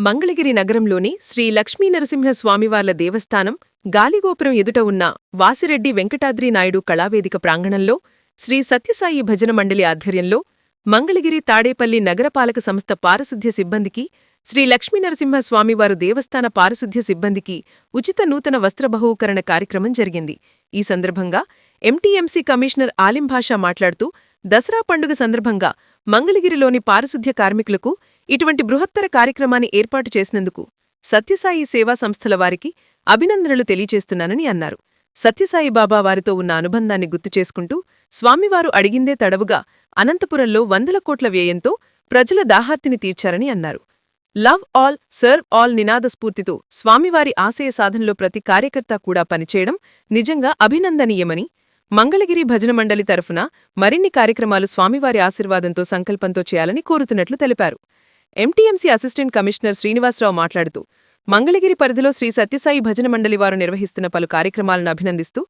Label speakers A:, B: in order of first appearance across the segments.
A: మంగళగిరి నగరంలోని శ్రీ లక్ష్మీనరసింహ స్వామివార్ల దేవస్థానం గాలిగోపురం ఎదుట ఉన్న వాసిరెడ్డి వెంకటాద్రి నాయుడు కళావేదిక ప్రాంగణంలో శ్రీ సత్యసాయి భజన మండలి ఆధ్వర్యంలో మంగళగిరి తాడేపల్లి నగరపాలక సంస్థ పారిశుద్ధ్య సిబ్బందికి శ్రీ లక్ష్మీనరసింహ స్వామివారు దేవస్థాన పారిశుధ్య సిబ్బందికి ఉచిత నూతన వస్త్ర బహూకరణ కార్యక్రమం జరిగింది. ఈ సందర్భంగా ఎంటీఎంసీ కమిషనర్ ఆలింభాషా మాట్లాడుతూ దసరా పండుగ సందర్భంగా మంగళగిరిలోని పారిశుధ్య కార్మికులకు ఇటువంటి బృహత్తర కార్యక్రమాన్ని ఏర్పాటు చేసినందుకు సత్యసాయి సేవా సంస్థల వారికి అభినందనలు తెలియచేస్తున్నానని అన్నారు. సత్యసాయి బాబా వారితో ఉన్న అనుబంధాన్ని గుర్తు చేసుకుంటూ స్వామివారు అడిగిందే తడవుగా అనంతపురంలో వందల కోట్ల వ్యయంతో ప్రజల దాహార్తిని తీర్చారని అన్నారు. లవ్ ఆల్ సర్వ్ ఆల్ నినాద స్ఫూర్తితో స్వామివారి ఆశయ సాధనలో ప్రతి కార్యకర్త కూడా పనిచేయడం నిజంగా అభినందనీయమని మంగళగిరి భజన మండలి తరఫున మరిన్ని కార్యక్రమాలు స్వామివారి ఆశీర్వాదంతో సంకల్పంతో చేయాలని కోరుతున్నట్లు తెలిపారు. ఎంటీఎంసీ అసిస్టెంట్ కమిషనర్ శ్రీనివాసరావు మాట్లాడుతూ మంగళగిరి పరిధిలో శ్రీ సత్యసాయి భజన మండలి వారు నిర్వహిస్తున్న పలు కార్యక్రమాలను అభినందిస్తూ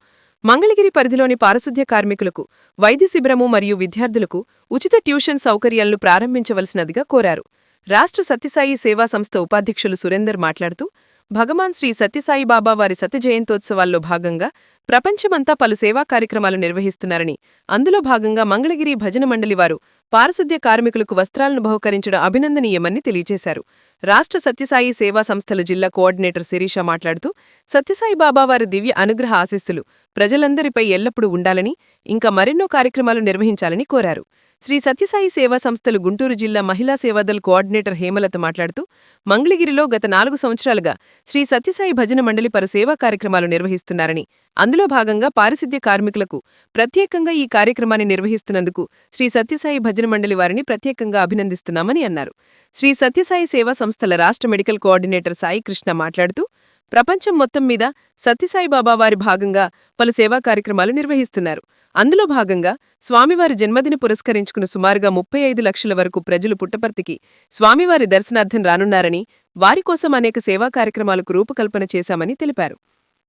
A: మంగళగిరి పరిధిలోని పారిశుద్ధ్య కార్మికులకు వైద్య శిబిరము మరియు విద్యార్థులకు ఉచిత ట్యూషన్ సౌకర్యాలను ప్రారంభించవలసినదిగా కోరారు. రాష్ట్ర సత్యసాయి సేవా సంస్థ ఉపాధ్యక్షులు సురేందర్ మాట్లాడుతూ భగవాన్ శ్రీ సత్యసాయి బాబా వారి సత్యజయంతోత్సవాల్లో భాగంగా ప్రపంచమంతా పలు సేవా కార్యక్రమాలు నిర్వహిస్తున్నారని అందులో భాగంగా మంగళగిరి భజన మండలి వారు పారిశుద్ధ్య కార్మికులకు వస్త్రాలను బహుకరించడం అభినందనీయమని తెలియజేశారు. రాష్ట్ర సత్యసాయి సేవా సంస్థల జిల్లా కోఆర్డినేటర్ శిరీష మాట్లాడుతూ సత్యసాయి బాబావారి దివ్య అనుగ్రహ ఆశీస్సులు ప్రజలందరిపై ఎల్లప్పుడూ ఉండాలని ఇంకా మరెన్నో కార్యక్రమాలు నిర్వహించాలని కోరారు. శ్రీ సత్యసాయి సేవా సంస్థలు గుంటూరు జిల్లా మహిళా సేవాదల్ కోఆర్డినేటర్ హేమలత మాట్లాడుతూ మంగళగిరిలో గత నాలుగు సంవత్సరాలుగా శ్రీ సత్యసాయి భజన మండలి పలు సేవా కార్యక్రమాలు నిర్వహిస్తున్నారని అందులో భాగంగా పారిశుద్ధ్య కార్మికులకు ప్రత్యేకంగా ఈ కార్యక్రమాన్ని నిర్వహిస్తున్నందుకు శ్రీ సత్యసాయి భజన మండలి వారిని ప్రత్యేకంగా అభినందిస్తున్నామని అన్నారు. శ్రీ సత్యసాయి సేవా సంస్థల రాష్ట్ర మెడికల్ కోఆర్డినేటర్ సాయి కృష్ణ మాట్లాడుతూ ప్రపంచం మొత్తం మీద సత్యసాయిబాబా వారి భాగంగా పలు సేవా కార్యక్రమాలు నిర్వహిస్తున్నారు. అందులో భాగంగా స్వామివారి జన్మదిన పురస్కరించుకున్న సుమారుగా ముప్పై ఐదు లక్షల వరకు ప్రజలు పుట్టపర్తికి స్వామివారి దర్శనార్థం రానున్నారని వారి కోసం అనేక సేవా కార్యక్రమాలకు రూపకల్పన చేశామని తెలిపారు.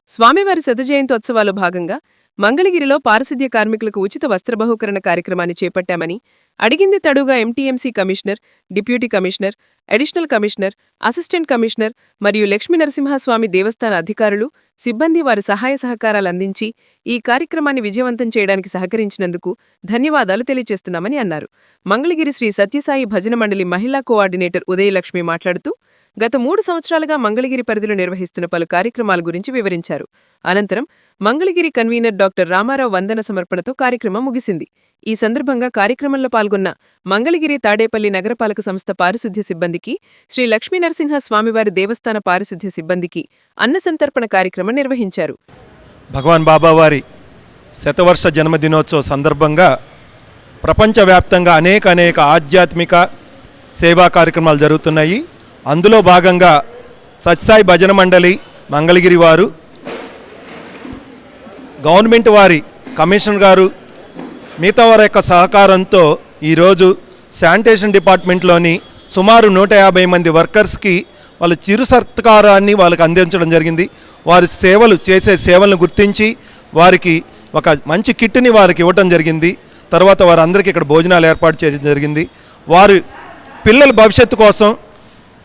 A: స్వామివారి శతజయంతోత్సవాలు భాగంగా మంగళగిరిలో పారిశుద్ధ్య కార్మికులకు ఉచిత వస్త్ర బహుకరణ కార్యక్రమాన్ని చేపట్టామని అడిగింది తడుగా MTMC commissioner deputy commissioner additional commissioner assistant commissioner మరియు లక్ష్మీనరసింహస్వామి దేవస్థాన అధికారులు సిబ్బంది వారి సహాయ సహకారాలు అందించి ఈ కార్యక్రమాన్ని విజయవంతం చేయడానికి సహకరించినందుకు ధన్యవాదాలు తెలియజేస్తున్నామని అన్నారు. మంగళగిరి శ్రీ సత్యసాయి భజన మండలి మహిళా కోఆర్డినేటర్ ఉదయలక్ష్మి మాట్లాడుతూ గత మూడు సంవత్సరాలుగా మంగళగిరి పరిధిలో నిర్వహిస్తున్న పలు కార్యక్రమాల గురించి వివరించారు. అనంతరం మంగళగిరి కన్వీనర్ డాక్టర్ రామారావు వందన సమర్పణతో కార్యక్రమం ముగిసింది. ఈ సందర్భంగా కార్యక్రమంలో పాల్గొన్న మంగళగిరి తాడేపల్లి నగరపాలక సంస్థ పారిశుద్ధ్య సిబ్బందికి శ్రీ లక్ష్మీనరసింహ స్వామివారి దేవస్థాన పారిశుద్ధ్య సిబ్బందికి అన్నసంతర్పణ కార్యక్రమం నిర్వహించారు.
B: భగవాన్ బాబావారి శతవర్ష జన్మదినోత్సవ సందర్భంగా ప్రపంచవ్యాప్తంగా అనేక అనేక ఆధ్యాత్మిక సేవా కార్యక్రమాలు జరుగుతున్నాయి. అందులో భాగంగా సత్సాయి భజన మండలి మంగళగిరి వారు గవర్నమెంట్ వారి కమిషనర్ గారు మిగతా వారి యొక్క సహకారంతో ఈరోజు శానిటేషన్ డిపార్ట్మెంట్లోని సుమారు నూట యాభై మంది వర్కర్స్కి వాళ్ళ చిరు సత్కారాన్ని వాళ్ళకి అందించడం జరిగింది. వారి సేవలు చేసే సేవలను గుర్తించి వారికి ఒక మంచి కిట్ని వారికి ఇవ్వటం జరిగింది. తర్వాత వారందరికీ ఇక్కడ భోజనాలు ఏర్పాటు చేయడం జరిగింది. వారు పిల్లల భవిష్యత్తు కోసం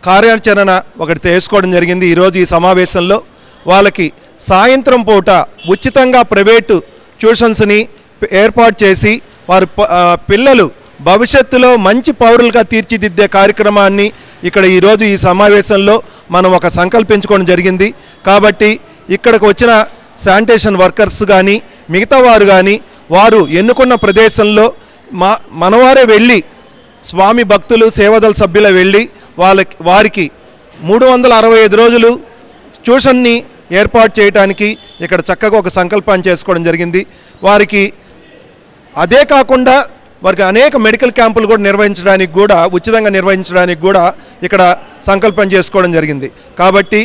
B: కార్యాచరణ ఒకటి తెలుసుకోవడం జరిగింది. ఈరోజు ఈ సమావేశంలో వాళ్ళకి సాయంత్రం పూట ఉచితంగా ప్రైవేటు ట్యూషన్స్ని ఏర్పాటు చేసి వారి పిల్లలు భవిష్యత్తులో మంచి పౌరులుగా తీర్చిదిద్దే కార్యక్రమాన్ని ఇక్కడ ఈరోజు ఈ సమావేశంలో మనం ఒక సంకల్పించుకోవడం జరిగింది. కాబట్టి ఇక్కడికి వచ్చిన శానిటేషన్ వర్కర్స్ కానీ మిగతా వారు కానీ వారు ఎన్నుకున్న ప్రదేశంలో మా మనవారే వెళ్ళి స్వామి భక్తులు సేవదల సభ్యుల వెళ్ళి వాళ్ళకి వారికి మూడు వందల అరవై ఐదు రోజులు ట్యూషన్ని ఏర్పాటు చేయడానికి ఇక్కడ చక్కగా ఒక సంకల్పాన్ని చేసుకోవడం జరిగింది. వారికి అదే కాకుండా వారికి అనేక మెడికల్ క్యాంపులు కూడా నిర్వహించడానికి కూడా ఉచితంగా నిర్వహించడానికి కూడా ఇక్కడ సంకల్పం చేసుకోవడం జరిగింది. కాబట్టి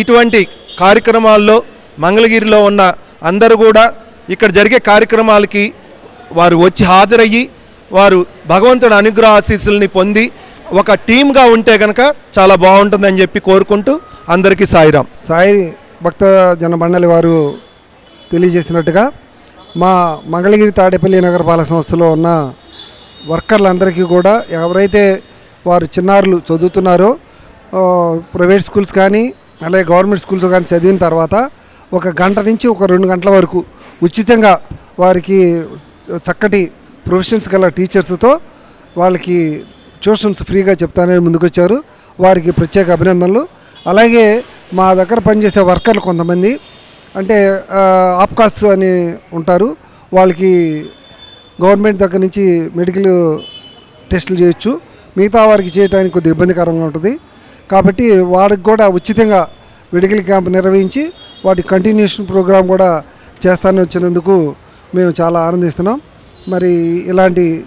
B: ఇటువంటి కార్యక్రమాల్లో మంగళగిరిలో ఉన్న అందరూ కూడా ఇక్కడ జరిగే కార్యక్రమాలకి వారు వచ్చి హాజరయ్యి వారు భగవంతుడి అనుగ్రహ ఆశీస్సుల్ని పొంది ఒక టీమ్గా ఉంటే కనుక చాలా బాగుంటుందని చెప్పి కోరుకుంటూ అందరికీ సాయిరాం.
C: సాయి భక్త జన మండలి వారు తెలియజేసినట్టుగా మా మంగళగిరి తాడేపల్లి నగరపాలక సంస్థలో ఉన్న వర్కర్లందరికీ కూడా ఎవరైతే వారు చిన్నారులు చదువుతున్నారో ప్రైవేట్ స్కూల్స్ కానీ అలాగే గవర్నమెంట్ స్కూల్స్ కానీ చదివిన తర్వాత ఒక గంట నుంచి ఒక రెండు గంటల వరకు ఉచితంగా వారికి చక్కటి ప్రొఫెషన్స్ గల టీచర్స్తో వాళ్ళకి ట్యూషన్స్ ఫ్రీగా చెప్తానని ముందుకొచ్చారు. వారికి ప్రత్యేక అభినందనలు. అలాగే మా దగ్గర పనిచేసే వర్కర్లు కొంతమంది. అంటే ఆప్కాస్ అని ఉంటారు. వాళ్ళకి గవర్నమెంట్ దగ్గర నుంచి మెడికల్ టెస్టులు చేయొచ్చు. మిగతా వారికి చేయడానికి కొద్దిగా ఇబ్బందికరంగా ఉంటుంది. కాబట్టి వారికి కూడా ఉచితంగా మెడికల్ క్యాంప్ నిర్వహించి వాటి కంటిన్యూషన్ ప్రోగ్రాం కూడా చేస్తానని వచ్చినందుకు మేము చాలా ఆనందిస్తున్నాం. మరి ఇలాంటి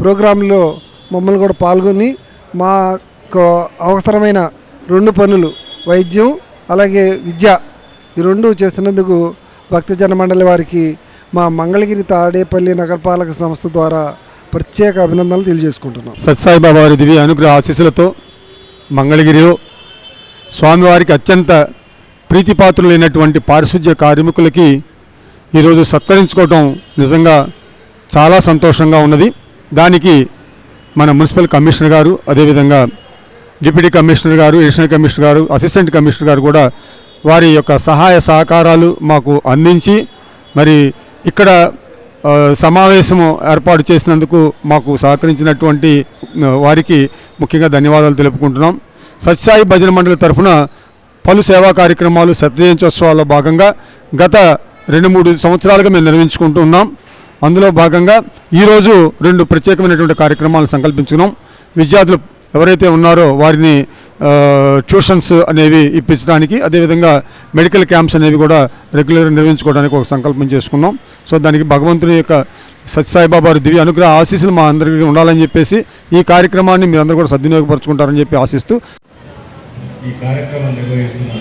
C: ప్రోగ్రాంలో మమ్మల్ని కూడా పాల్గొని మాకు అవసరమైన రెండు పనులు వైద్యం అలాగే విద్య ఈ రెండు చేస్తున్నందుకు భక్తజన మండలి వారికి మా మంగళగిరి తాడేపల్లి నగరపాలక సంస్థ ద్వారా ప్రత్యేక అభినందనలు తెలియజేసుకుంటున్నాం.
D: సత్సాయిబాబా వారి దివ్య అనుగ్రహ ఆశీస్సులతో మంగళగిరిలో స్వామివారికి అత్యంత ప్రీతిపాత్రులైనటువంటి పారిశుధ్య కార్మికులకి ఈరోజు సత్కరించుకోవటం నిజంగా చాలా సంతోషంగా ఉన్నది. దానికి మన మున్సిపల్ కమిషనర్ గారు అదేవిధంగా డిప్యూటీ కమిషనర్ గారు అడిషనల్ కమిషనర్ గారు అసిస్టెంట్ కమిషనర్ గారు కూడా వారి యొక్క సహాయ సహకారాలు మాకు అందించి మరి ఇక్కడ సమావేశము ఏర్పాటు చేసినందుకు మాకు సహకరించినటువంటి వారికి ముఖ్యంగా ధన్యవాదాలు తెలుపుకుంటున్నాం. సత్సాయి భజన మండలి తరఫున పలు సేవా కార్యక్రమాలు సత్యజయంత్యోత్సవాల్లో భాగంగా గత రెండు మూడు సంవత్సరాలుగా మేము నిర్వహించుకుంటూ ఉన్నాం. అందులో భాగంగా ఈరోజు రెండు ప్రత్యేకమైనటువంటి కార్యక్రమాలు సంకల్పించుకున్నాం. విద్యార్థులు ఎవరైతే ఉన్నారో వారిని ట్యూషన్స్ అనేవి ఇప్పించడానికి అదేవిధంగా మెడికల్ క్యాంప్స్ అనేవి కూడా రెగ్యులర్గా నిర్వహించుకోవడానికి ఒక సంకల్పం చేసుకున్నాం. సో దానికి భగవంతుని యొక్క సత్యసాయిబాబా దివ్య అనుగ్రహ ఆశీస్సులు మా అందరికీ ఉండాలని చెప్పేసి ఈ కార్యక్రమాన్ని మీరందరూ కూడా సద్వినియోగపరచుకుంటారని చెప్పి ఆశిస్తూ
E: ఈ కార్యక్రమం నిర్వహిస్తున్న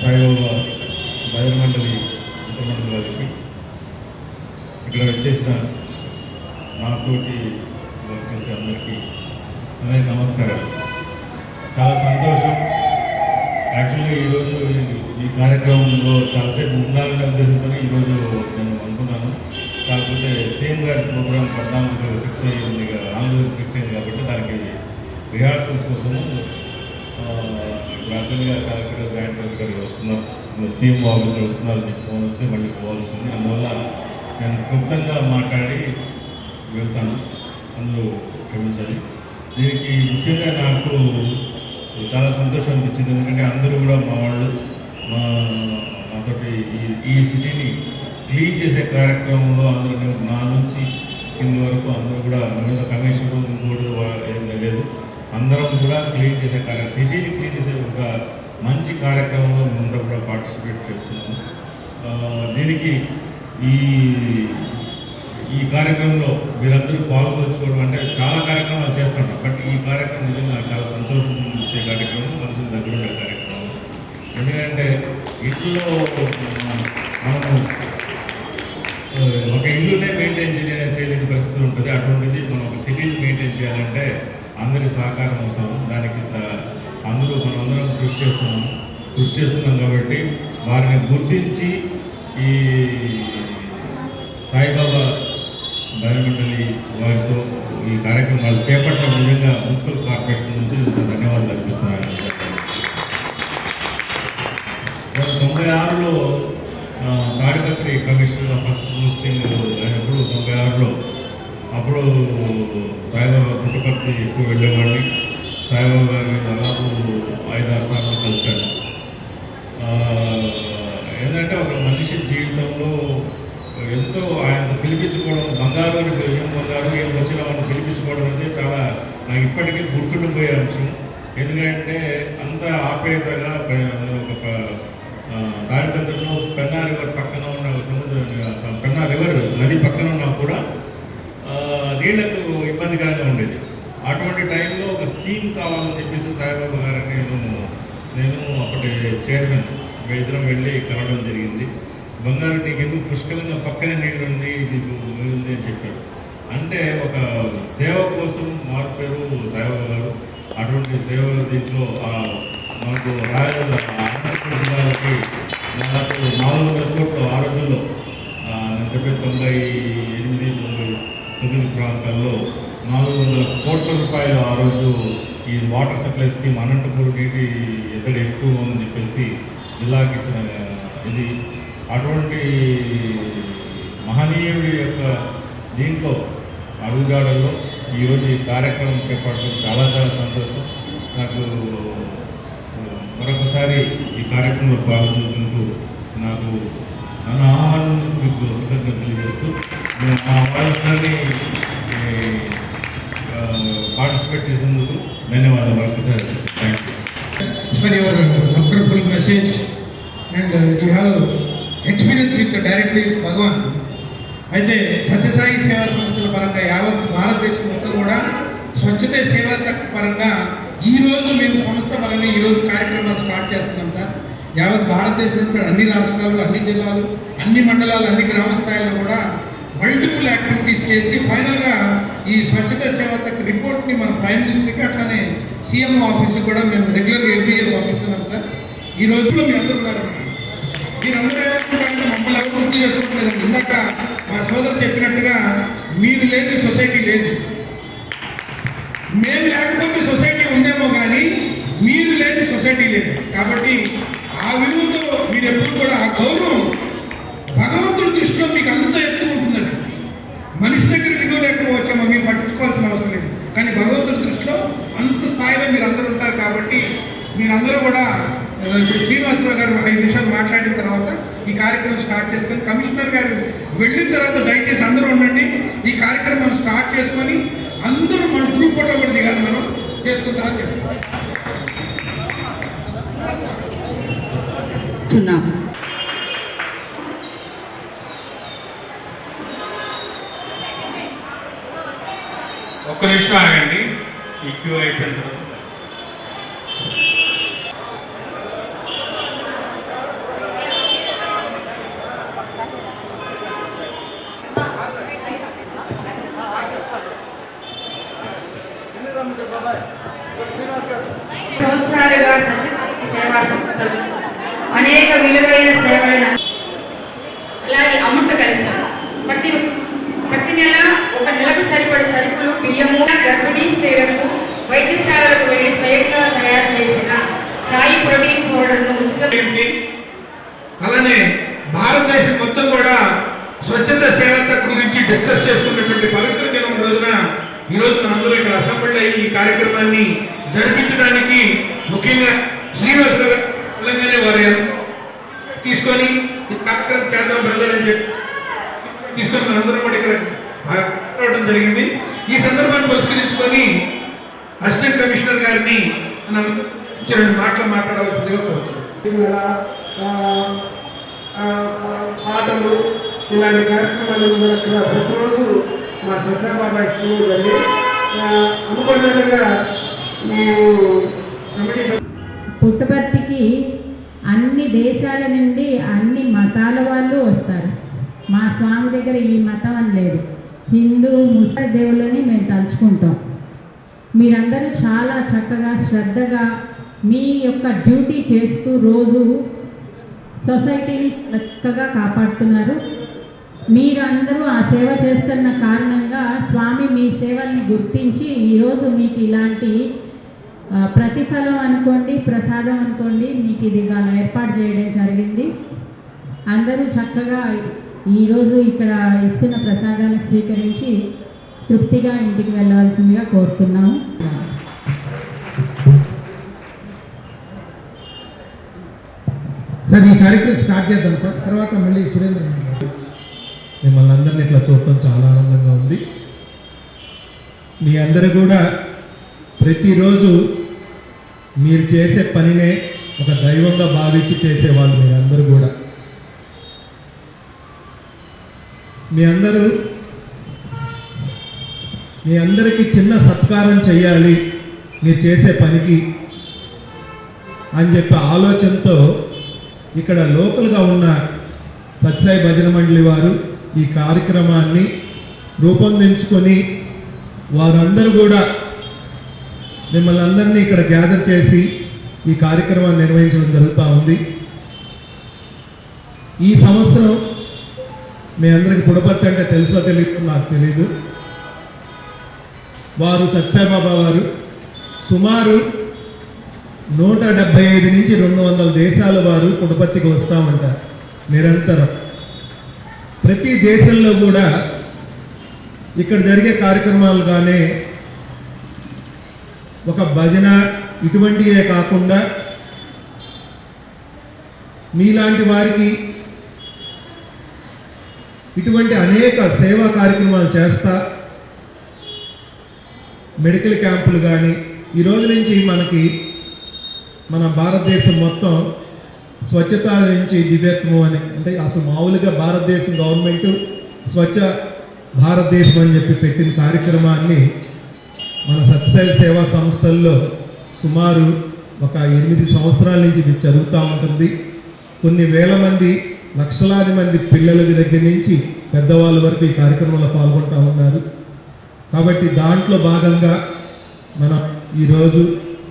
E: సాయిబాబా వారికి ఇక్కడ వచ్చేసిన నాతోటి వర్క్ చేసే అందరికీ అందరికీ నమస్కారం చాలా సంతోషం. యాక్చువల్గా ఈరోజు ఈ- ఈ కార్యక్రమంలో చాలాసేపు ఉండాలనే ఉద్దేశంతో ఈరోజు నేను అనుకున్నాను. కాకపోతే సేమ్ గారి ప్రోగ్రామ్ పద్నాలుగు ఫిక్స్ అయ్యి ఉంది కదా, నాలుగు ఫిక్స్ అయింది కాబట్టి దానికి రిహార్సల్స్ కోసము ఆ, అర్జున్ గారు కలెక్టర్ జాయింట్ కలెక్టర్ గారు వస్తున్నారు. సీఎం ఆఫీసర్ వస్తున్నారు. మీకు ఫోన్ వస్తే మళ్ళీ పోవాల్సి ఉంది అందువల్ల నేను క్లుప్తంగా మాట్లాడి వెళ్తాను అందులో క్షమించాలి. దీనికి ముఖ్యంగా నాకు చాలా సంతోషం అనిపించింది. ఎందుకంటే అందరూ కూడా మా వాళ్ళు మా మాతోటి ఈ ఈ సిటీని క్లీన్ చేసే కార్యక్రమంలో అందరూ నా నుంచి కింద వరకు అందరూ కూడా మీద కమిషన్ ఇంకోటి ఏం లేదు. అందరం కూడా క్లీన్ చేసే కార్యక్రమం సిటీని క్లీన్ చేసే ఒక మంచి కార్యక్రమంలో మేమందరం కూడా పార్టిసిపేట్ చేస్తున్నాము. దీనికి ఈ ఈ కార్యక్రమంలో మీరందరూ పాల్గొచ్చుకోవడం అంటే చాలా కార్యక్రమాలు చేస్తుంటాం. బట్ ఈ కార్యక్రమం నిజంగా నాకు చాలా సంతోషం ఇచ్చే కార్యక్రమం మనసు దగ్గర ఉండే కార్యక్రమం. ఎందుకంటే ఇంట్లో మనము ఒక ఇల్లునే మెయింటైన్ చేయ చేయలేని పరిస్థితి ఉంటుంది. అటువంటిది మనం ఒక సిటీని మెయింటైన్ చేయాలంటే అందరి సహకారం అవసరం. దానికి అందరూ మనందరం కృషి చేస్తున్నాం. కృషి చేస్తున్నాం కాబట్టి వారిని గుర్తించి ఈ సాయిబాబా భయమండలి వారితో ఈ కార్యక్రమాలు చేపట్టడం నిజంగా మున్సిపల్ కార్పొరేషన్ నుంచి ధన్యవాదాలు అర్పిస్తున్నాను తొంభై ఆరులో తాడిపత్రి కమిషన్లో ఫస్ట్ పోస్టింగ్ అయినప్పుడు తొంభై ఆరులో అప్పుడు సాయిబాబా పుట్టపర్తి ఎక్కువ వెళ్ళేవాడిని. సాయిబాబా గారిని దాదాపు ఐదు ఆరు సార్లు కలిశాను. ఏంటంటే ఒక మనిషి జీవితంలో ఎంతో ఆయన పిలిపించుకోవడం బంగారు అని ఏం బంగారు ఏం వచ్చిన పిలిపించుకోవడం అనేది చాలా నాకు ఇప్పటికీ గుర్తుండిపోయే అంశం. ఎందుకంటే అంత ఆప్యాయతగా ఒక ప- పెన్నా రివర్ పక్కన ఉన్న ఒక సముద్రం పెన్నా రివర్ నది పక్కన ఉన్నా కూడా నీళ్ళకు ఇబ్బందికరంగా ఉండేది. అటువంటి టైంలో ఒక స్కీమ్ కావాలని చెప్పేసి సాయిబాబా గారిని నేను నేను అప్పటి చైర్మన్ ఇద్దరం వెళ్ళి కలవడం జరిగింది. బంగారు నీకు ఎందుకు పుష్కలంగా పక్కనే నీళ్ళు ఉంది నీకు ఉంది అని చెప్పాడు. అంటే ఒక సేవ కోసం మార్పేరు సాయిబాబా గారు అటువంటి సేవ దీంట్లో మనకు రాయల ఆంధ్రప్రదేశ్ దాదాపు నాలుగు వందల కోట్లు ఆ రోజుల్లో ఆ, చెప్పే తొంభై ఎనిమిది తొంభై తొమ్మిది ప్రాంతాల్లో నాలుగు వందల కోట్ల రూపాయలు ఆ రోజు ఈ వాటర్ సప్లై స్కీమ్ అనంతపూర్ నీటి ఎక్కడ ఎక్కువ ఉందని చెప్పేసి జిల్లాకి ఇచ్చిన ఇది. అటువంటి మహనీయుడి యొక్క దీంట్లో అడుగుజాడల్లో ఈరోజు ఈ కార్యక్రమం చేపట్టడం చాలా చాలా సంతోషం నాకు మరొకసారి ఈ కార్యక్రమంలో పాల్గొంటూ నాకు నన్ను ఆహ్వానం మీకు కృతజ్ఞత తెలియజేస్తూ నేను ఆ వాళ్ళందరినీ పార్టిసిపేట్ చేసినందుకు ధన్యవాదాలు మరొకసారి thank you
F: for your wonderful message and uh, experience with directly Bhagavan. అయితే సత్యసాయి సేవా సంస్థల పరంగా యావత్ భారతదేశం మొత్తం కూడా స్వచ్ఛత సేవా పరంగా ఈ రోజు మేము సంస్థ పరంగా ఈ రోజు కార్యక్రమాలు స్టార్ట్ చేస్తున్నాం సార్. యావత్ భారతదేశంలో అన్ని రాష్ట్రాలు అన్ని జిల్లాలు అన్ని మండలాలు అన్ని గ్రామ స్థాయిలో కూడా మల్టిపుల్ యాక్టివిటీస్ చేసి ఫైనల్గా ఈ స్వచ్ఛత సేవ తక్క రిపోర్ట్ని మన ప్రైమ్ మినిస్టర్కి అట్లానే సీఎం ఆఫీస్కి కూడా మేము రెగ్యులర్గా ఎవ్రీ ఇయర్ పంపిస్తున్నాం సార్. ఈ రోజుల్లో మీ అందరూ ఉన్నారు. మీరందరూ ఏమనుకుంటారంటే మమ్మల్ని ఎవరు గుర్తు చేసుకోవట్లేదు ఇందాక మా సోదరు చెప్పినట్టుగా మీరు లేదు సొసైటీ లేదు. మేము లేకపోతే సొసైటీ ఉందేమో కానీ మీరు లేని సొసైటీ లేదు. కాబట్టి ఆ విలువతో మీరు ఎప్పుడు కూడా ఆ గౌరవం భగవంతుడి దృష్టిలో మీకు అంత ఎత్తు ఉంటుంది అది మనిషి దగ్గర విలువ లేకపోవచ్చేమో మీరు పట్టించుకోవాల్సిన అవసరం లేదు. కానీ భగవంతుడి దృష్టిలో అంత స్థాయిలో మీరు అందరూ ఉంటారు కాబట్టి మీరందరూ కూడా ఇప్పుడు శ్రీనివాసరావు గారు ఐదు నిమిషాలు మాట్లాడిన తర్వాత ఈ కార్యక్రమం స్టార్ట్ చేసుకొని కమిషనర్ గారు వెళ్ళిన తర్వాత దయచేసి అందరూ ఉండండి. ఈ కార్యక్రమం స్టార్ట్ చేసుకొని అందరూ మన గ్రూప్ ఫోటో కూడా దిగాలి మనం. చేసుకున్న తర్వాత చేస్తాం
G: చున్నాం.
H: ఒక్క నిమిషం ఆగండి. ఈ క్యూ అయిపోయిన తర్వాత
G: సంవత్సరాలుగా సత్యసాయి సేవా సంస్థలు అనేక విలువైన సేవలను అలాగే అమృత కలిసాం ప్రతి ప్రతి నెల ఒక నెలకు సరిపడే సరుకులు బియ్యము గర్భిణీ స్త్రీలకు వైద్యశాలలకు వెళ్ళి స్వయంగా తయారు చేసిన సాయి ప్రోటీన్ పౌడర్ను ఉచిత
F: జరిగింది. అలానే భారతదేశం మొత్తం కూడా స్వచ్ఛత సేవత గురించి డిస్కస్ చేసుకున్నటువంటి పవిత్ర దినం రోజున ఈరోజు మనందరూ ఇక్కడ అసెంబ్లీ అయ్యి ఈ కార్యక్రమాన్ని జరిపించడానికి ముఖ్యంగా శ్రీనివాసరావు గారు తెలంగాణ వారి తీసుకొని ఈ కార్యక్రమం చేద్దాం బ్రదర్ అని చెప్పి తీసుకొని మనందరం కూడా ఇక్కడ రావడం జరిగింది. ఈ సందర్భాన్ని పురస్కరించుకొని అసిస్టెంట్ కమిషనర్ గారిని మనం రెండు మాటలు మాట్లాడవలసిందిగా కోరుతున్నాం.
C: ఇలా ఆ, ఆ, పాటలు ఇలాంటి కార్యక్రమాలు ప్రతిరోజు మా సత్యబాబా స్కూల్ వెళ్ళి అనుకున్న విధంగా
I: పుట్టపర్తికి అన్ని దేశాల నుండి అన్ని మతాల వాళ్ళు వస్తారు. మా స్వామి దగ్గర ఈ మతం అని లేదు. హిందూ ముస్లిం దేవుళ్ళని మేము తలుచుకుంటాం. మీరందరూ చాలా చక్కగా శ్రద్ధగా మీ యొక్క డ్యూటీ చేస్తూ రోజు సొసైటీని చక్కగా కాపాడుతున్నారు. మీరందరూ ఆ సేవ చేస్తున్న కారణంగా స్వామి మీ సేవల్ని గుర్తించి ఈరోజు మీకు ఇలాంటి ప్రతిఫలం అనుకోండి ప్రసాదం అనుకోండి మీకు ఇది ఏర్పాటు చేయడం జరిగింది. అందరూ చక్కగా ఈరోజు ఇక్కడ ఇస్తున్న ప్రసాదాన్ని స్వీకరించి తృప్తిగా ఇంటికి వెళ్ళవలసిందిగా కోరుతున్నాము.
F: సార్ ఈ కార్యక్రమం స్టార్ట్ చేద్దాం సార్. తర్వాత మళ్ళీ సురేంద్ర
B: మిమ్మల్ని అందరినీ ఇట్లా చూడటం చాలా ఆనందంగా ఉంది. మీ అందరూ కూడా ప్రతిరోజు మీరు చేసే పనినే ఒక దైవంగా భావించి చేసేవాళ్ళు మీరందరూ కూడా. మీ అందరూ మీ అందరికీ చిన్న సత్కారం చేయాలి మీరు చేసే పనికి అని చెప్పి ఆలోచనతో ఇక్కడ లోకల్గా ఉన్న సత్సాయి భజన మండలి వారు ఈ కార్యక్రమాన్ని రూపొందించుకొని వారందరూ కూడా మిమ్మల్ని అందరినీ ఇక్కడ గ్యాదర్ చేసి ఈ కార్యక్రమాన్ని నిర్వహించడం జరుగుతూ ఉంది. ఈ సంవత్సరం మీ అందరికి పుడపర్తి అంటే తెలుసో తెలియదు నాకు తెలీదు. వారు సత్యసాయిబాబా వారు. సుమారు నూట డెబ్బై ఐదు నుంచి రెండు వందల దేశాల వారు పుడపర్తికి వస్తూ ఉంటారు నిరంతరం. ప్రతి దేశంలో కూడా ఇక్కడ జరిగే కార్యక్రమాలు కానీ ఒక భజన ఇటువంటివే కాకుండా మీలాంటి వారికి ఇటువంటి అనేక సేవా కార్యక్రమాలు చేస్తా. మెడికల్ క్యాంపులు కానీ ఈ రోజు నుంచి మనకి మన భారతదేశం మొత్తం స్వచ్ఛత నుంచి దివ్యత్వం అని అంటే అసలు మామూలుగా భారతదేశం గవర్నమెంట్ స్వచ్ఛ భారతదేశం అని చెప్పి పెట్టిన కార్యక్రమాన్ని మన సత్యసాయి సేవా సంస్థల్లో సుమారు ఒక ఎనిమిది సంవత్సరాల నుంచి ఇది జరుగుతూ ఉంటుంది. కొన్ని వేల మంది లక్షలాది మంది పిల్లల దగ్గర నుంచి పెద్దవాళ్ళ వరకు ఈ కార్యక్రమంలో పాల్గొంటూ ఉన్నారు. కాబట్టి దాంట్లో భాగంగా మనం ఈరోజు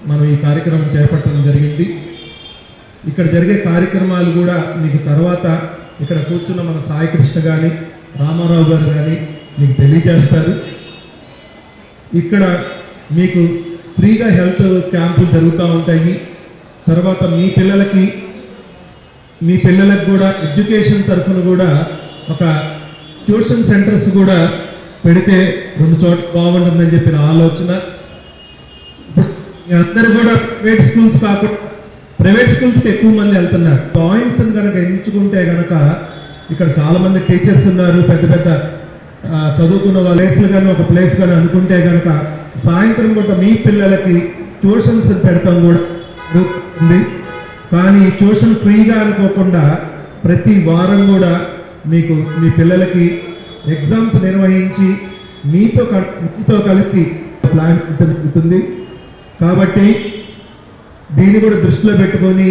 B: మనం ఈ కార్యక్రమం చేపట్టడం జరిగింది. ఇక్కడ జరిగే కార్యక్రమాలు కూడా మీకు తర్వాత ఇక్కడ కూర్చున్న మన సాయికృష్ణ కానీ రామారావు గారు కానీ మీకు తెలియజేస్తారు. ఇక్కడ మీకు ఫ్రీగా హెల్త్ క్యాంపులు జరుగుతూ ఉంటాయి. తర్వాత మీ పిల్లలకి మీ పిల్లలకు కూడా ఎడ్యుకేషన్ తరఫున కూడా ఒక ట్యూషన్ సెంటర్స్ కూడా పెడితే రెండు చోట్ల బాగుంటుందని చెప్పిన ఆలోచన. అందరు అందరూ కూడా ప్రైవేట్ స్కూల్స్ కాకుండా ప్రైవేట్ స్కూల్స్కి ఎక్కువ మంది వెళ్తున్నారు. పాయింట్స్ కనుక ఎంచుకుంటే కనుక ఇక్కడ చాలా మంది టీచర్స్ ఉన్నారు పెద్ద పెద్ద చదువుకున్న వాళ్ళ ప్లేస్లు కానీ ఒక ప్లేస్ కానీ అనుకుంటే కనుక సాయంత్రం పూట మీ పిల్లలకి ట్యూషన్స్ పెడతాం కూడా. ఉంది కానీ ట్యూషన్ ఫ్రీగా అనుకోకుండా ప్రతి వారం కూడా మీకు మీ పిల్లలకి ఎగ్జామ్స్ నిర్వహించి మీతో మీతో కలిసి ప్లాన్ జరుగుతుంది కాబట్టి దీన్ని కూడా దృష్టిలో పెట్టుకొని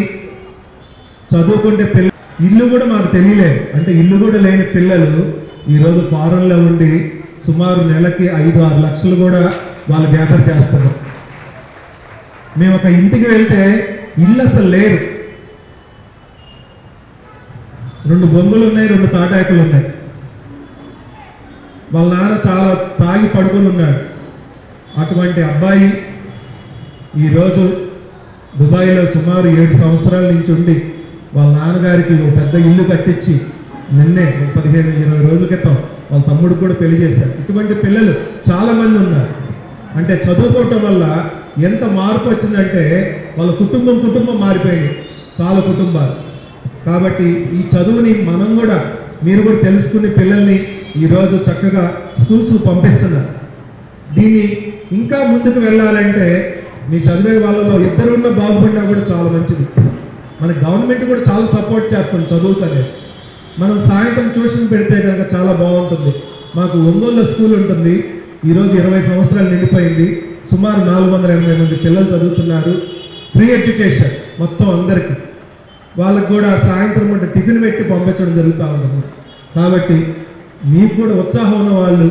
B: చదువుకుంటే పిల్ల ఇల్లు కూడా మాకు తెలియలేదు అంటే ఇల్లు కూడా లేని పిల్లలు ఈరోజు ఫారెన్లో ఉండి సుమారు నెలకి ఐదు ఆరు లక్షలు కూడా వాళ్ళు వ్యాపారం చేస్తారు మేము ఒక ఇంటికి వెళ్తే ఇల్లు అసలు లేరు రెండు బొమ్మలు ఉన్నాయి రెండు తాటాకులు ఉన్నాయి. వాళ్ళ నాన్న చాలా తాగి పడుకుని ఉన్నాడు. అటువంటి అబ్బాయి ఈరోజు దుబాయ్లో సుమారు ఏడు సంవత్సరాల నుంచి ఉండి వాళ్ళ నాన్నగారికి ఒక పెద్ద ఇల్లు కట్టించి నిన్నే పదిహేను ఇరవై రోజుల క్రితం వాళ్ళ తమ్ముడు కూడా పెళ్ళి చేశారు ఇటువంటి పిల్లలు చాలామంది ఉన్నారు. అంటే చదువుకోవటం వల్ల ఎంత మార్పు వచ్చిందంటే వాళ్ళ కుటుంబం కుటుంబం మారిపోయింది. చాలా కుటుంబాలు. కాబట్టి ఈ చదువుని మనం కూడా మీరు కూడా తెలుసుకుని పిల్లల్ని ఈరోజు చక్కగా స్కూల్స్ పంపిస్తున్నారు. దీన్ని ఇంకా ముందుకు వెళ్ళాలంటే మీ చదివే వాళ్ళలో ఇద్దరున్న బాగుపడినా కూడా చాలా మంచిది. మన గవర్నమెంట్ కూడా చాలా సపోర్ట్ చేస్తుంది చదువుతానే. మనం సాయంత్రం ట్యూషన్ పెడితే కనుక చాలా బాగుంటుంది. మాకు ఒంగోలు స్కూల్ ఉంటుంది. ఈరోజు ఇరవై సంవత్సరాలు నిండిపోయింది. సుమారు నాలుగు వందల ఎనభై మంది పిల్లలు చదువుతున్నారు. ఫ్రీ ఎడ్యుకేషన్ మొత్తం అందరికీ. వాళ్ళకు కూడా సాయంత్రం అంటే టిఫిన్ పెట్టి పంపించడం జరుగుతూ ఉండదు కాబట్టి మీకు కూడా ఉత్సాహం ఉన్న వాళ్ళు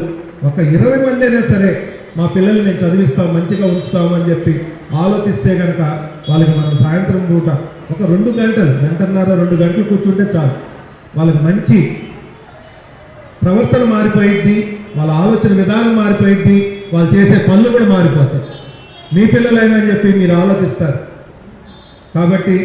B: ఒక ఇరవై మంది అయినా సరే మా పిల్లల్ని మేము చదివిస్తాం మంచిగా ఉంచుతాం అని చెప్పి ఆలోచిస్తే కనుక వాళ్ళకి మనం సాయంత్రం పూట ఒక రెండు గంటలు గంటన్నర రెండు గంటలు కూర్చుంటే చాలు. వాళ్ళకి మంచి ప్రవర్తన మారిపోయిద్ది వాళ్ళ ఆలోచన విధానం మారిపోయిద్ది వాళ్ళు చేసే పనులు కూడా మారిపోతాయి. మీ పిల్లలైనా అని చెప్పి మీరు ఆలోచిస్తారు. కాబట్టి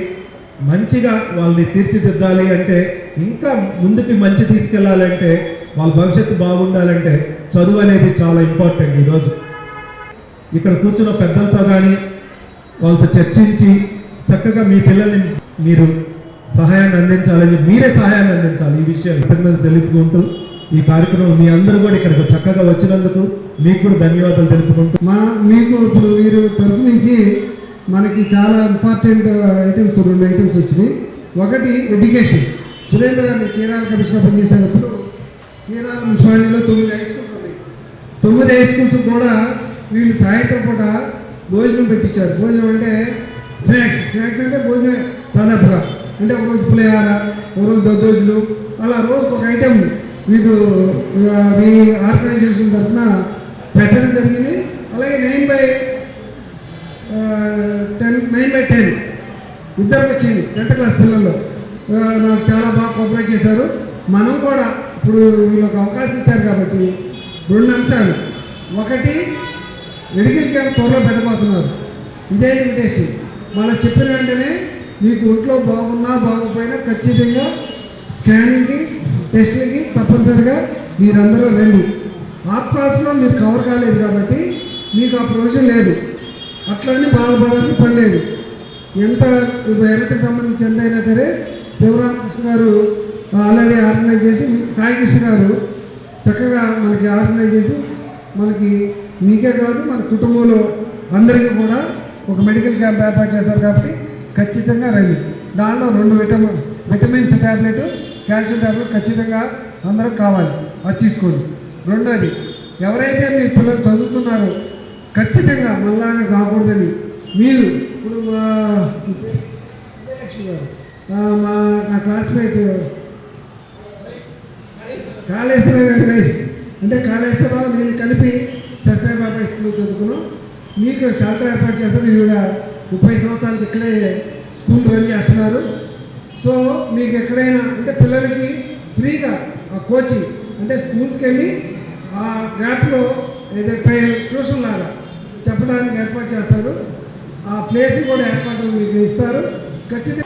B: మంచిగా వాళ్ళని తీర్చిదిద్దాలి అంటే ఇంకా ముందుకి మంచి తీసుకెళ్ళాలంటే వాళ్ళ భవిష్యత్తు బాగుండాలంటే చదువు అనేది చాలా ఇంపార్టెంట్ ఈరోజు. ఇక్కడ కూర్చున్న పెద్దలతో కానీ వాళ్ళతో చర్చించి చక్కగా మీ పిల్లల్ని మీరు సహాయాన్ని అందించాలని మీరే సహాయాన్ని అందించాలి ఈ విషయం కృతజ్ఞత తెలుపుకుంటూ ఈ కార్యక్రమం మీ అందరూ కూడా ఇక్కడికి చక్కగా వచ్చినందుకు మీకు కూడా ధన్యవాదాలు తెలుపుకుంటూ.
C: మా మీకు ఇప్పుడు మీరు తరఫు నుంచి మనకి చాలా ఇంపార్టెంట్ uh, ఐటమ్స్ రెండు ఐటమ్స్ వచ్చినాయి. ఒకటి ఎడ్యుకేషన్ సురేంద్ర గారిని చీరాల కమిషనర్ పనిచేసేటప్పుడు చీరాల మున్సిపాలిటీలో తొమ్మిది హై స్కూల్స్ ఉన్నాయి. తొమ్మిది హై స్కూల్స్ కూడా వీళ్ళు సాయంత్రం పూట భోజనం పెట్టించారు. భోజనం అంటే స్నాక్స్ స్నాక్స్ అంటే భోజనం దాదాపుగా. అంటే ఒకరోజు పులిహార ఒకరోజు దద్దోజులు అలా రోజు ఒక ఐటెం మీకు మీ ఆర్గనైజేషన్ తరఫున పెట్టడం జరిగింది. అలాగే nine by ten nine by ten. ఇద్దరికి వచ్చింది టెన్త్ క్లాస్ పిల్లల్లో నాకు చాలా బాగా కోఆపరేట్ చేశారు. మనం కూడా ఇప్పుడు వీళ్ళకి అవకాశం ఇచ్చారు కాబట్టి రెండు అంశాలు. ఒకటి మెడికల్ క్యాంప్ త్వరలో పెట్టబోతున్నారు. ఇదే ఇన్విటేషన్ మనం చెప్పిన వెంటనే మీకు ఒంట్లో బాగున్నా బాగుపోయినా ఖచ్చితంగా స్కానింగ్కి టెస్టింగ్కి తప్పనిసరిగా మీరందరూ రండి. ఆర్ట్ క్లాస్లో మీరు కవర్ కాలేదు కాబట్టి మీకు ఆ ప్రొవిజన్ లేదు. అట్లనే బాధపడాల్సిన పని లేదు. ఎంత ఎర్రకి సంబంధించి ఎంత అయినా సరే శివరామకృష్ణ గారు ఆల్రెడీ ఆర్గనైజ్ చేసి మీ- గారు చక్కగా మనకి ఆర్గనైజ్ చేసి మనకి మీకే కాదు మన కుటుంబంలో అందరికీ కూడా ఒక మెడికల్ క్యాంప్ ఏర్పాటు చేశారు కాబట్టి ఖచ్చితంగా రండి. దానిలో రెండు vitamin vitamins tablet calcium tablet ఖచ్చితంగా అందరూ కావాలి. అది తీసుకోండి. రెండోది ఎవరైతే మీ పిల్లలు చదువుతున్నారో ఖచ్చితంగా మళ్ళాగా కాకూడదని మీరు ఇప్పుడు మా విజయలక్ష్మి గారు మా నా క్లాస్మేట్ కాళేశ్వరరావు గారి అంటే కాళేశ్వరరావు నేను కలిపి సత్యసాయి బాబా స్కూల్ చదువుకున్నాం. మీకు షాల్టర్ ఏర్పాటు చేస్తారు ఈవిడ ముప్పై సంవత్సరాల నుంచి ఇక్కడే స్కూల్ రన్ చేస్తున్నారు. సో మీకు ఎక్కడైనా అంటే పిల్లలకి ఫ్రీగా ఆ కోచింగ్ అంటే స్కూల్స్కి వెళ్ళి ఆ గ్యాప్లో ఏదో ట్యూషన్ లాగా చెప్పడానికి ఏర్పాటు చేస్తారు. ఆ ప్లేస్ కూడా ఏర్పాటు మీకు ఇస్తారు. ఖచ్చితంగా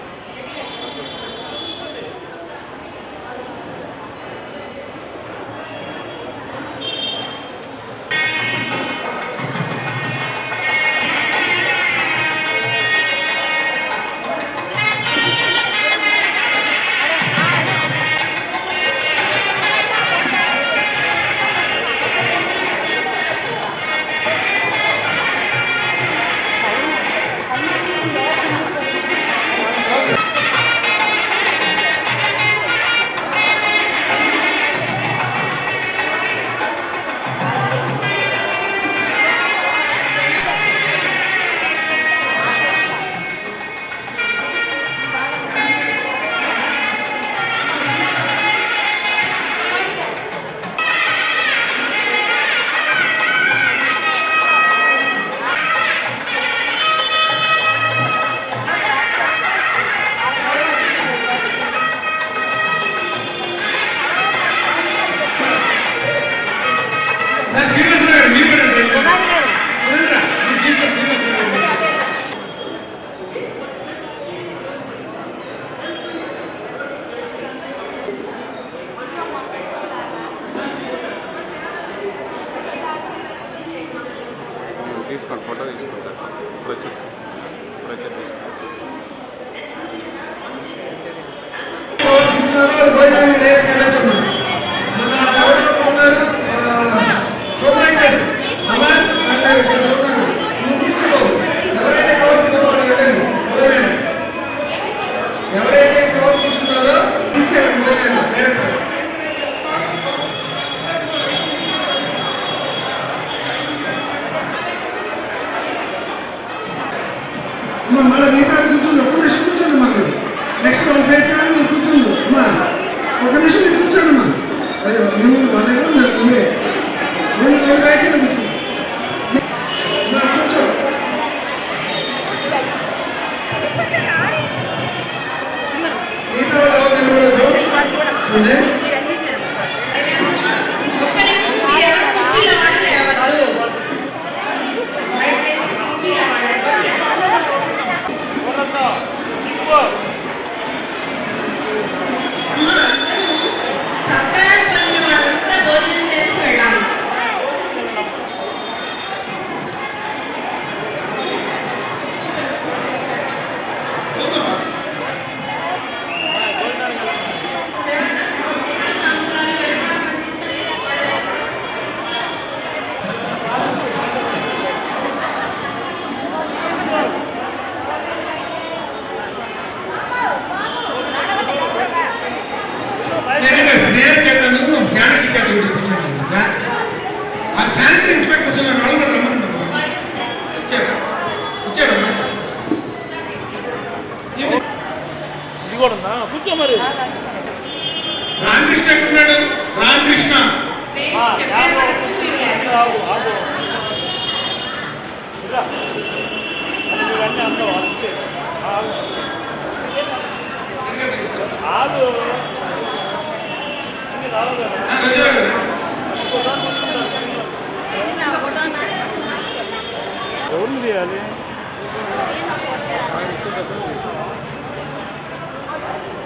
J: Olur yani.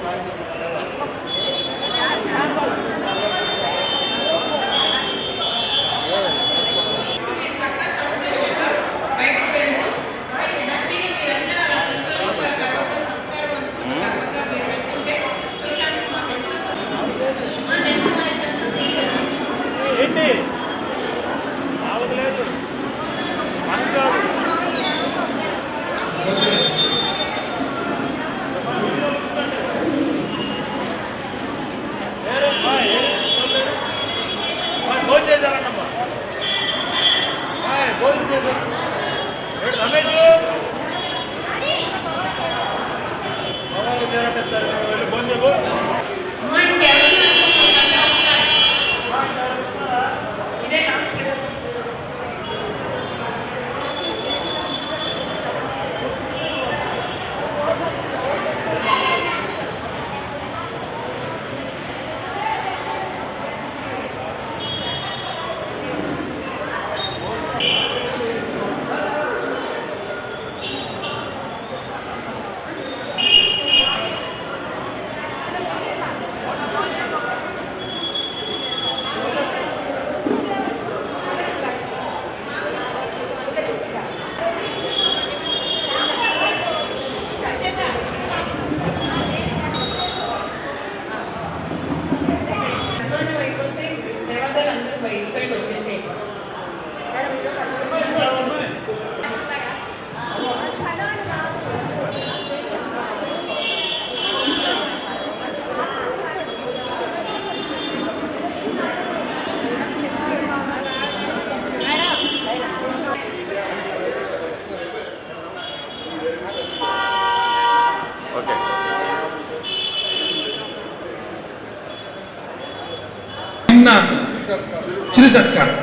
J: Aynı şey Shri सत्कार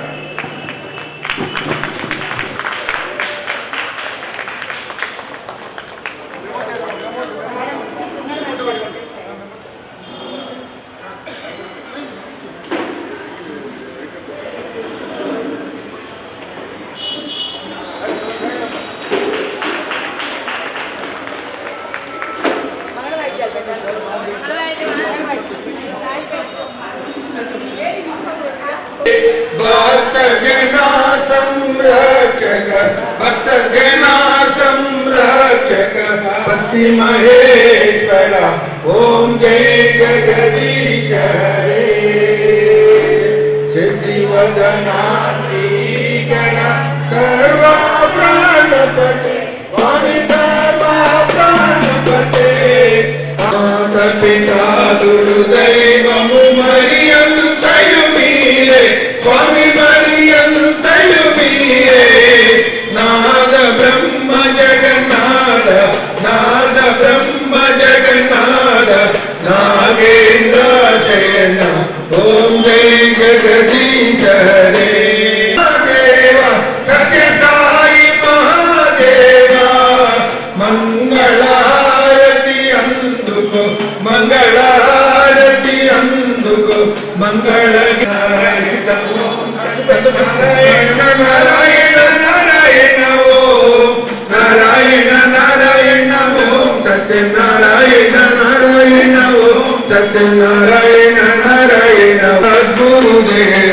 J: my head. మంగళ నారాయణ నారాయణ నారాయణ ఓ నారాయణ నారాయణ ఓ సత్యనారాయణ నారాయణ ఓ సత్యనారాయణ నారాయణ గురుదేవ